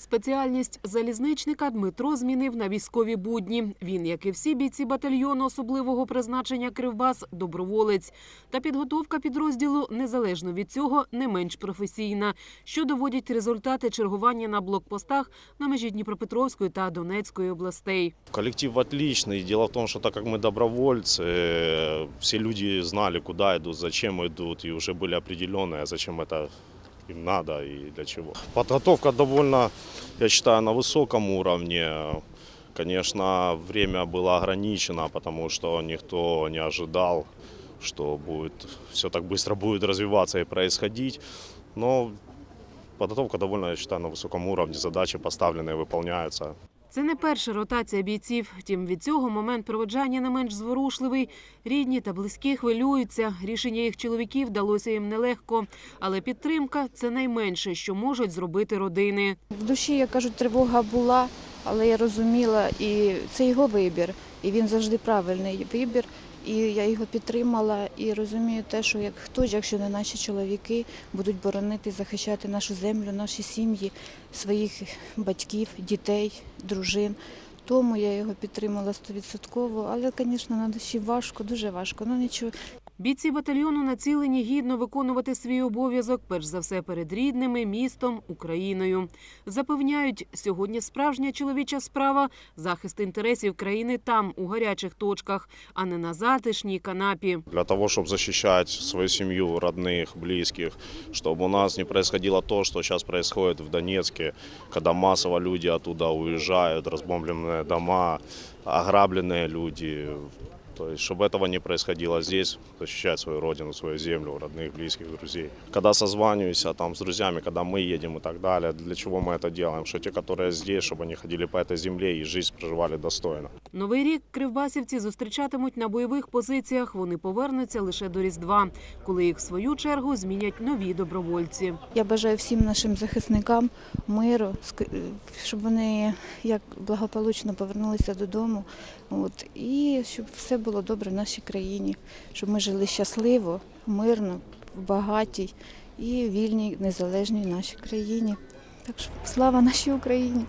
Спеціальність залізничника Дмитро змінив на військові будні. Він, як і всі бійці батальйону особливого призначення Кривбас, доброволець. Та підготовка підрозділу незалежно від цього не менш професійна, що доводять результати чергування на блокпостах на межі Дніпропетровської та Донецької областей. Коллектив отличный. Дело в том, что так как мы добровольцы, э, все люди знали, куда идут, зачем идут, и уже были определенные, зачем это им надо и для чего. Подготовка довольно, я считаю, на высоком уровне. Конечно, время было ограничено, потому что никто не ожидал, что будет все так быстро будет развиваться и происходить. Но подготовка довольно, я считаю, на высоком уровне. Задачи поставленные выполняются. Це не перша ротація бійців. Втім, від цього момент проводжання не менш зворушливий. Рідні та близькі хвилюються. Рішення їх чоловіків далося їм нелегко. Але підтримка це найменше, що можуть зробити родини. В душі, як кажуть, тривога була, але я розуміла, і це його вибір, і він завжди правильний вибір. І я його підтримала і розумію те, що як хто ж, якщо не наші чоловіки, будуть боронити, захищати нашу землю, наші сім'ї, своїх батьків, дітей, дружин. Тому я його підтримала стовідсотково, але, звісно, на душі важко, дуже важко. Ну нічого, Бійці батальйону націлені гідно виконувати свій обов'язок, перш за все перед рідними, містом, Україною. Запевняють, сьогодні справжня чоловіча справа захист інтересів країни там, у гарячих точках, а не на затишній канапі. для того, чтобы защищать свою семью, родных, близких, чтобы у нас не происходило то, что сейчас происходит в Донецке, когда массово люди оттуда уезжают, разбомбленные дома, ограбленные люди. То есть, чтобы этого не происходило здесь, защищать свою родину, свою землю, родных, близких, друзей. Когда созваниваемся там с друзьями, когда мы едем и так далее, для чего мы это делаем? Что те, которые здесь, чтобы они ходили по этой земле и жизнь проживали достойно. Новий рік кривбасівці зустрічатимуть на бойових позиціях. Вони повернуться лише до Різдва, коли їх в свою чергу змінять нові добровольці. Я бажаю всім нашим захисникам миру, ск- щоб вони як благополучно повернулися додому. От, і щоб все було добре в нашій країні, щоб ми жили щасливо, мирно, в багатій і вільній, незалежній нашій країні. Так що слава нашій Україні!